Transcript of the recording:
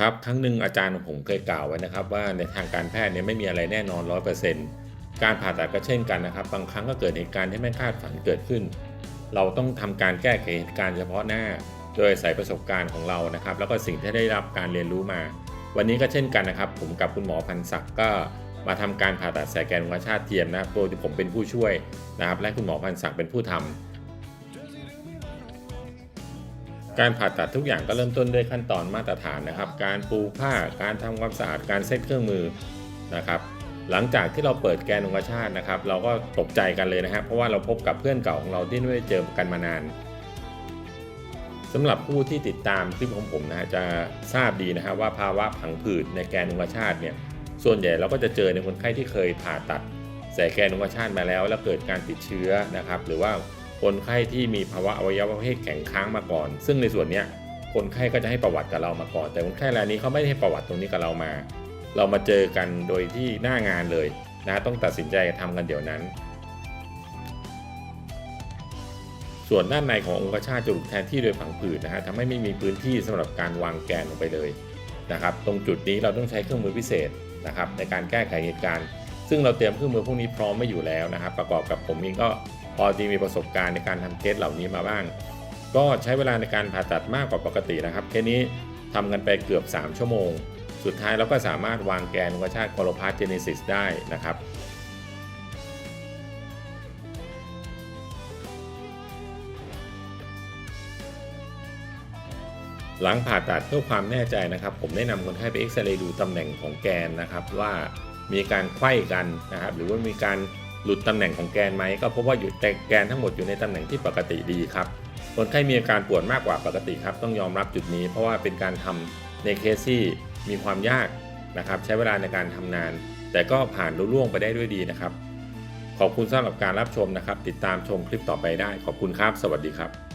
ครับครั้งหนึ่งอาจารย์ของผมเคยกล่าวไว้นะครับ ว่าในทางการแพทย์เนี่ยไม่มีอะไรแน่นอน 100%การผ่าตัดก็เช่นกันนะครับ บางครั้งก็เกิดเหตุการณ์ที่ไม่คาดฝันเกิดขึ้น เราต้องทำการแก้ไขเหตุการณ์เฉพาะหน้า โดยอาศัยประสบการณ์ของเรานะครับ แล้วก็สิ่งที่ได้รับการเรียนรู้มา วันนี้ก็เช่นกันนะครับ ผมกับคุณหมอพันศักดิ์ก็มาทำการผ่าตัดแสแกนหัวชาติเทียมนะโดยที่ผมเป็นผู้ช่วยนะครับ และคุณหมอพันศักดิ์เป็นผู้ทำ การผ่าตัดทุกอย่างก็เริ่มต้นด้วยขั้นตอนมาตรฐานนะครับ การปูผ้า การทำความสะอาด การเซ็ตเครื่องมือนะครับ หลังจากที่เราเปิดแกนองคชาตินะครับ เราก็ตกใจกันเลยนะฮะเพราะว่าเราพบกับเพื่อนเก่าของเราที่ไม่ได้เจอกันมานานสำหรับผู้ที่ติดตามคลิปของผมนะฮะจะทราบดีนะฮะว่าภาวะผังผืดในแกนองคชาติเนี่ย ส่วนใหญ่เราก็จะเจอในคนไข้ที่เคยผ่าตัดใส่แกนองคชาติมาแล้ว แล้วเกิดการติดเชื้อนะครับ หรือว่า คนไข้ที่มีภาวะอวัยวะเพศแข็งค้างมาก่อน ซึ่งในส่วนนี้คนไข้ก็จะให้ประวัติกับเรามาก่อน แต่คนไข้รายนี้เขาไม่ได้ให้ประวัติตรงนี้กับเรามา เรามาเจอกันโดยที่หน้างานเลยนะต้องตัดสินใจทำกันเดี๋ยวนั้น ส่วนด้านในขององคชาตจะถูกแทนที่โดยผังผืดนะฮะทำให้ไม่มีพื้นที่สำหรับการวางแกนลงไปเลยนะครับ ตรงจุดนี้เราต้องใช้เครื่องมือพิเศษนะครับในการแก้ไขเหตุการณ์ ซึ่งเราเตรียมเครื่องมือพวกนี้พร้อมไม่อยู่แล้วนะครับ ประกอบกับผมเองก็ พอที่มีประสบการณ์ในการทำเคสเหล่านี้มาบ้าง ก็ใช้เวลาในการผ่าตัดมากกว่าปกตินะครับเคสนี้ทำกันไปเกือบ 3 ชั่วโมง สุดท้ายเราก็สามารถวางแกนองคชาตโคโลพาสเจเนซิสได้นะครับหลังผ่าตัดเพื่อความแน่ใจนะครับ ผมได้นำคนไข้ไปเอ็กซเรย์ดูตำแหน่งของแกนนะครับ ว่ามีการไขว้กันนะครับ หรือว่ามีการ หลุดตำแหน่งของแกนไหมก็พบว่าอยู่แต่แกนทั้งหมดอยู่ในตำแหน่งที่ปกติดีครับคนไข้มีอาการปวดมากกว่าปกติครับ ต้องยอมรับจุดนี้ เพราะว่าเป็นการทำในเคสที่มีความยากนะครับ ใช้เวลาในการทำนาน แต่ก็ผ่านรุ่ล่วงไปได้ด้วยดีนะครับ ขอบคุณสำหรับการรับชมนะครับ ติดตามชมคลิปต่อไปได้ ขอบคุณครับ สวัสดีครับ